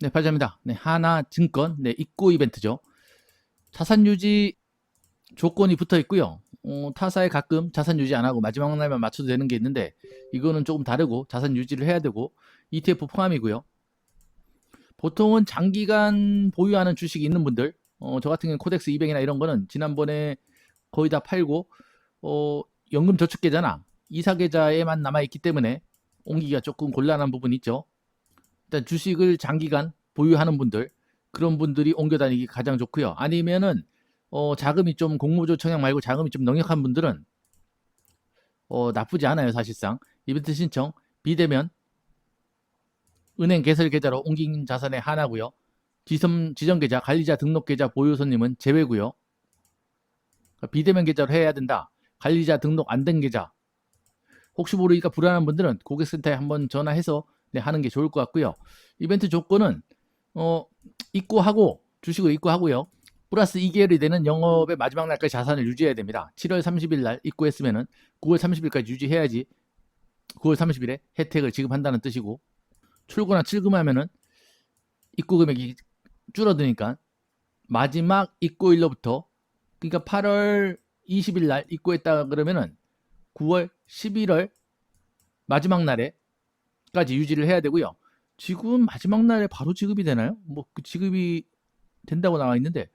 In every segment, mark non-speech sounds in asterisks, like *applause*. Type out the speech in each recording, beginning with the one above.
네, 발자입니다. 네, 하나 증권, 네, 입고 이벤트죠. 자산 유지 조건이 붙어 있고요. 어, 타사에 가끔 자산 유지 안 하고 마지막 날만 맞춰도 되는 게 있는데 이거는 조금 다르고 자산 유지를 해야 되고 ETF 포함이고요. 보통은 장기간 보유하는 주식이 있는 분들, 어, 저 같은 경우는 코덱스 200이나 이런 거는 지난번에 거의 다 팔고 어, 연금 저축 계좌나 이사 계좌에만 남아 있기 때문에 옮기기가 조금 곤란한 부분이 있죠. 일단 주식을 장기간 보유하는 분들 그런 분들이 옮겨 다니기 가장 좋고요. 아니면은 어, 자금이 좀 공모주 청약 말고 자금이 좀 넉넉한 분들은 어, 나쁘지 않아요 사실상 이벤트 신청 비대면 은행 개설 계좌로 옮긴 자산의 하나고요. 지점, 지정 계좌, 관리자 등록 계좌 보유 손님은 제외고요. 비대면 계좌로 해야 된다. 관리자 등록 안 된 계좌. 혹시 모르니까 불안한 분들은 고객센터에 한번 전화해서 네, 하는 게 좋을 것 같고요. 이벤트 조건은 어, 입고하고 주식을 입고하고요. 플러스 2개월이 되는 영업의 마지막 날까지 자산을 유지해야 됩니다. 7월 30일 날 입고했으면은 9월 30일까지 유지해야지 9월 30일에 혜택을 지급한다는 뜻이고 출고나 출금하면은 입고 금액이 줄어드니까 마지막 입고일로부터 그러니까 8월 20일 날 입고했다 그러면은 9월 11월 마지막 날에 까지 유지를 해야 되고요. 지금 마지막 날에 바로 지급이 되나요? 뭐 그 지급이 된다고 나와 있는데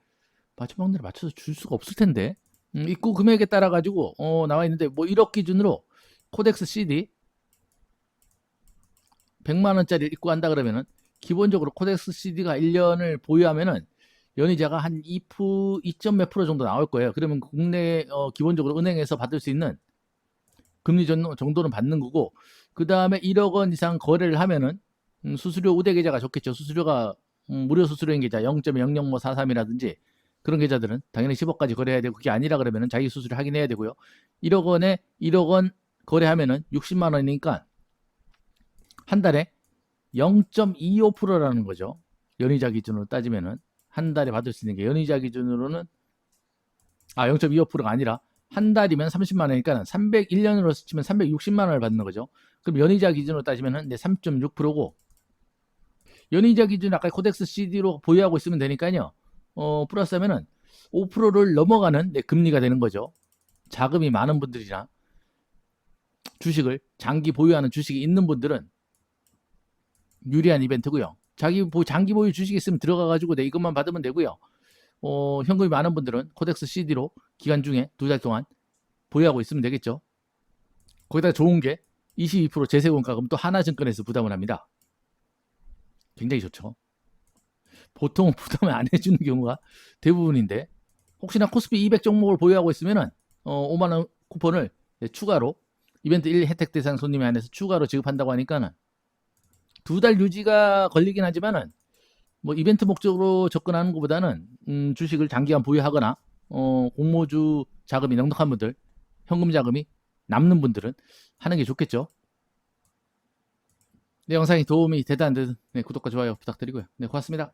마지막 날에 맞춰서 줄 수가 없을 텐데 음, 입고 금액에 따라 가지고 어, 나와 있는데 뭐 1억 기준으로 코덱스 CD 100만 원짜리 입고 한다 그러면은 기본적으로 코덱스 CD가 1년을 보유하면은 연이자가 한 2%, 2점 몇 프로 정도 나올 거예요. 그러면 국내 어, 기본적으로 은행에서 받을 수 있는 금리 정- 정도는 받는 거고 그 다음에 1억 원 이상 거래를 하면은 음, 수수료 우대 계좌가 좋겠죠. 수수료가 음, 무료 수수료인 계좌 0.00543이라든지 그런 계좌들은 당연히 10억까지 거래해야 되고 그게 아니라 그러면은 자기 수수료 확인해야 되고요. 1억 원에 1억 원 거래하면은 60만 원이니까 한 달에 0.25%라는 거죠. 연이자 기준으로 따지면은 한 달에 받을 수 있는 게 연이자 기준으로는 아 0.25%가 아니라 한 달이면 30만 원이니까 301년으로 치면 360만 원을 받는 거죠. 그럼 연이자 기준으로 따지면은 네, 3.6%고 연이자 기준 아까 코덱스 CD로 보유하고 있으면 되니까요. 어, 플러스 하면은 5%를 넘어가는 네, 금리가 되는 거죠. 자금이 많은 분들이나 주식을 장기 보유하는 주식이 있는 분들은 유리한 이벤트고요. 자기 보 장기 보유 주식이 있으면 들어가 가지고 내 이것만 받으면 되고요. 어, 현금이 많은 분들은 코덱스 CD로 기간 중에 두 달 동안 보유하고 있으면 되겠죠. 거기다 좋은 게 22% 재세금가금 또 하나증권에서 부담을 합니다. 굉장히 좋죠. 보통 *laughs* 부담을 안 해주는 경우가 대부분인데 혹시나 코스피 200 종목을 보유하고 있으면은 어, 5만 원 쿠폰을 네, 추가로 이벤트 1 혜택 대상 손님에 한해서 추가로 지급한다고 하니까는 두 달 유지가 걸리긴 하지만은 뭐 이벤트 목적으로 접근하는 것보다는 음, 주식을 장기간 보유하거나 어, 공모주 자금이 넉넉한 분들, 현금 자금이 남는 분들은 하는 게 좋겠죠. 네, 영상이 도움이 되다 안 되든 네, 구독과 좋아요 부탁드리고요. 네, 고맙습니다.